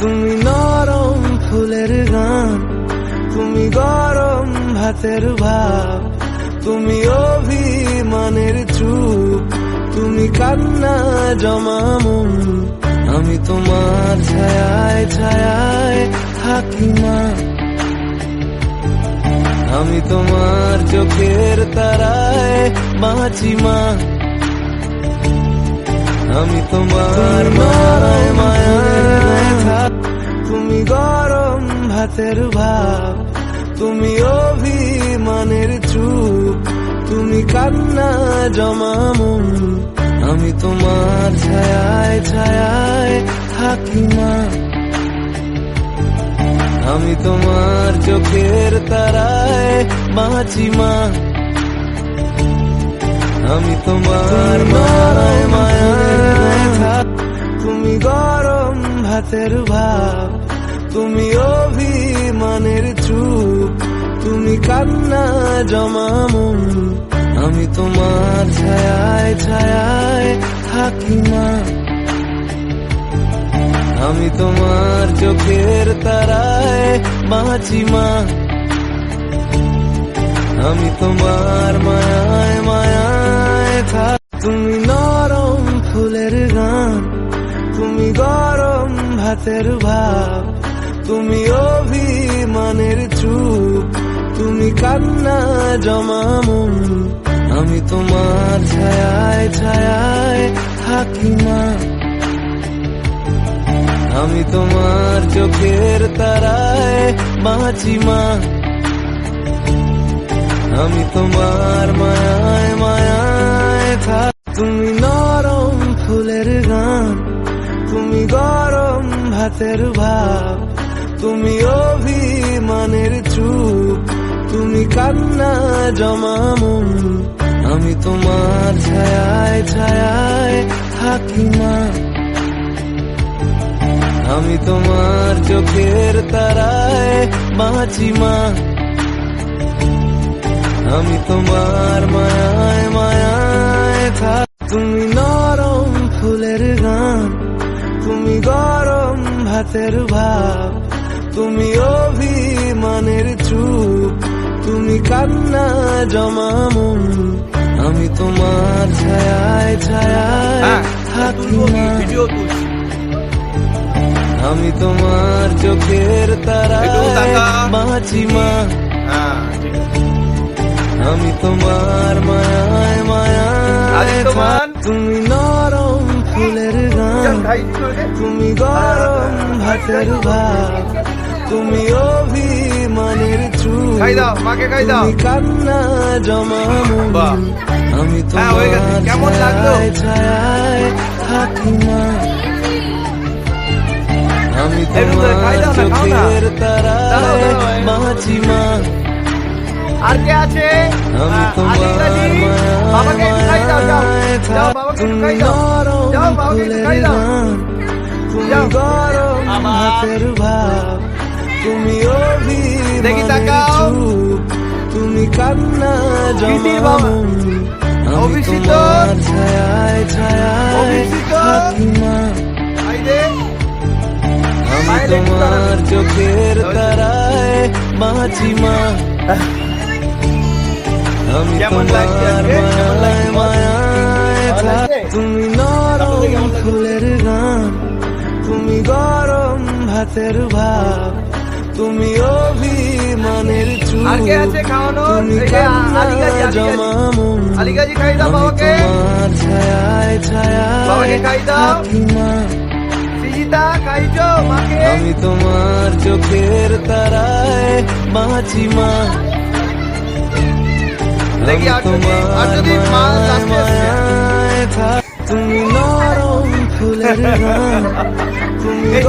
তুমি নরম ফুলের গান তুমি গরম ভাতের ভাব তুমি অভিমানের চুপ তুমি কান্না জমামুন আমি তোমার ছায়ায় ছায়ায় থাকি মা। আমি তোমার চোখের তারায় বাঁচি মা। আমি তোমার মায় মায়ায় গরম ভাতের ভাব। তুমি অভিমানের চুপ। তুমি কান্না জমামুন আমি তোমার ছায়ায় ছায়ায় থাকি মা আমি তোমার চোখের তারায় বাঁচি মা। আমি তোমার মায় মায় তুমি গরম ভাতের ভাব। তুমি অভিমানের চুপ, তুমি কান্না জমামুন আমি তোমার ছায়ায় ছায়ায় থাকি মা। আমি তোমার চোখের তারায় বাঁচি মা। আমি তোমার মায়ায় মায়ায় থাক। তুমি নরম ফুলের গান, তুমি গরম ভাতের ভাব। তুমি অভিমানের চুপ, তুমি কান্না জমামুন আমি তোমার ছায়ায় ছায়ায় থাকি মা আমি তোমার চোখের তারায় বাঁচি মা। আমি তোমার মায়ায় মায়ায় থাক। তুমি নরম ফুলের গান, তুমি গরম ভাতের ভাব। তুমি অভিমানের চুপ তুমি কান্না জমামুন আমি তোমার ছায়ায় ছায়ায় থাকি মা আমি তোমার চোখের তারায় বাঁচি মা। আমি তোমার মায়ায় মায়ায় থাক। তুমি নরম ফুলের গান, তুমি গরম ভাতের ভাব। তুমি অভিমানের চুপ তুমি কান্না জমামুন আমি তোমার ছায়ায় ছায়ায় হ্যাঁ থাকি আমি তোমার চোখের তারা বাঁচি মা হ্যাঁ আমি তোমার মায়ায় মায়ায় তুমি নরম ফুলের গান তুমি গরম ভাতের ভাব তুমি অভিমানের খাই দাও মাকে খাই দাও। কান্না বাহ। আমি হ্যাঁ, তোমার কেমন লাগল? থাকি মা আমি তোমার। চোখের তারায় বাঁচি মা। আর কে আছে? আমি তোমার বাবাকে খাই দাও যাও। মায়ায় যাও থাক। বাবাকে তুমি খাই দাও। যাও বাবাকে খাই দাও। তুমি গরম হাতের ভাব। তুমি দেখি তাকাও। তুমি কান্না দিদি বাবা। অভিষিত। খাই দে আমি তোমার চোখের তারায় বাঁচি মা। আমি তোমার মায়ায় মায়ায়? তুমি নরম ফুলের গান। তুমি গরম ভাতের ভাব। তুমি অভিমানের চুপ আর কে আছে খাওয়ানো? তুমি এই যে কান্না আলী গাজী, জমামুন খাই দাও আমি বাবাকে। তোমার ছায়ায় বাবাকে খাই দাও। মাকে। আমি তোমার চোখের তারায় বাঁচি মা। দেখি আর যদি আর যদি। তুমি নরম ফুলের গান তুমি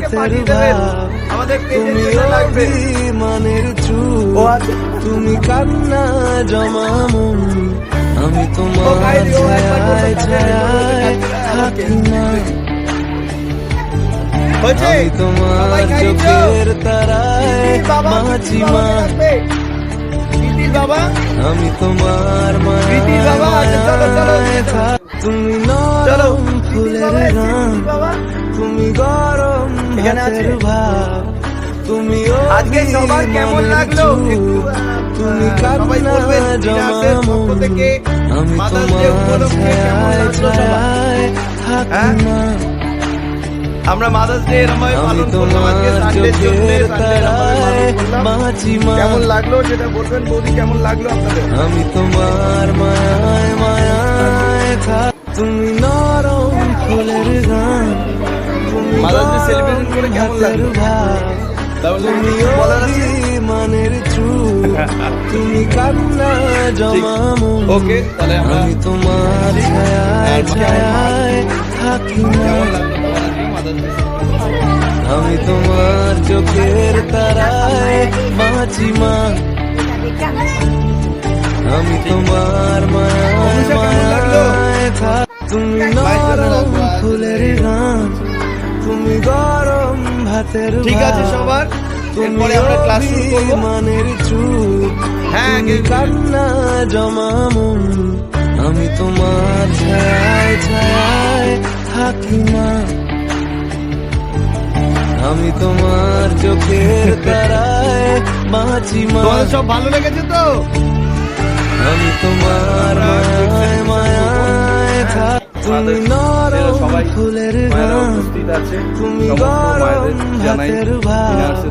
আমাকে পাঠিয়ে দেবেন। আমাদের লাগবে চুপ। আচ্ছা। তুমি কান্না জমামুন আমি তোমার ছায়ায় ছায়ায় থাকি আমি তোমার সবাই খাইছো? চোখের তারায় বাঁচি মা। আমি তোমার আচ্ছা, মায়ায় তুমি নরম ফুলের বাবা। তুমি গরম ভাতের ভাব তুমি আজকে সবার কেমন লাগল? তুমি সবাই পক্ষ থেকে। ডে উপলক্ষে কেমন লাগল সবার? ছায়ায় হ্যাঁ? আমরা মাদার্স ডে এরম ভাবে পালন করলাম। আজকে সানডের জন্য কেমন লাগল সেটা বলবেন বৌদি কেমন লাগল আপনাদের? আমি তোমার মায়ায় মায়ায় থাক। তুমি গান তুমি করে কেমন লাগল? মানের চুপ কান্না ওকে তাহলে আমি তোমার ছায়ায় ছায়ায় থাকি না। আমি তোমার চোখের তারায় বাঁচি মা। আমি তোমার মায়ায়? মায়ায় থাক। তুমি নরম ফুলের গান। তুমি গরম ভাতের ঠিক আছে সবার? এরপরে আমরা ক্লাস শুরু করব। মানের চুপ। হ্যাঁ, কান্না জমামুন আমি তোমার ছায় ছায় থাকি মা আমি তোমার চোখের তারায় বাঁচি মা। সব ভালো লেগেছে তো? আমি তোমার মায়ায় তুমি সবাই মায়েরা উপস্থিত আছে। সমস্ত মায়েদের জানাই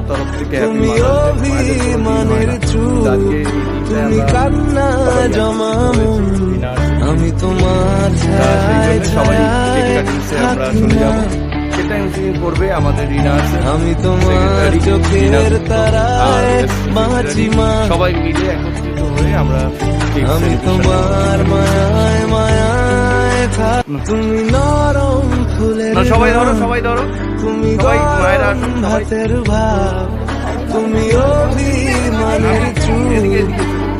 তরফ থেকে। আজকে কান্না। আমি তোমার সবাই আমরা চলে যাব। করবে আমাদের রিনার্স আমি তোমার চোখের তারায় বাঁচি মা। সবাই মিলে একত্রিত হয়ে আমরা আমি তোমার। মায়ায় মায়ায় তুমি নরম ফুলের সবাই ধরো সবাই ধরো তুমি গরম ভাতের ভাব তুমি অভিমানের এদিকে।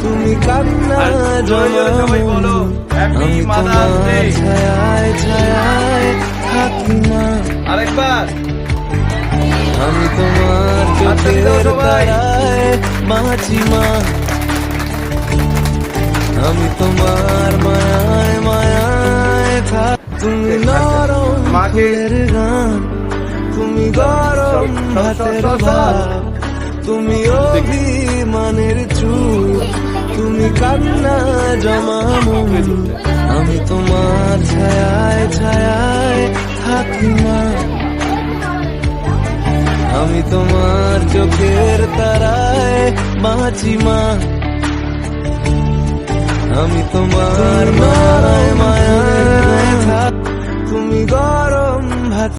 তুমি কান্না বলো, আমি তোমার। ছায়ায় ছায়ায় থাকি মা আরেকবার আমি তোমার চোখের তারায় বাঁচি মা আমি তোমার মায়ায় মায়ায় তুমি নরম ফুলের গান তুমি গরম ভাতের সর। তুমি অভিমানের চুপ তুমি কান্না জমামুন আমি তোমার ছায়ায় ছায়ায় থাকি মা আমি তোমার চোখের তারায় বাঁচি মা আমি তোমার মায়ায় মায়ায় থাক তুমি গরম ভাত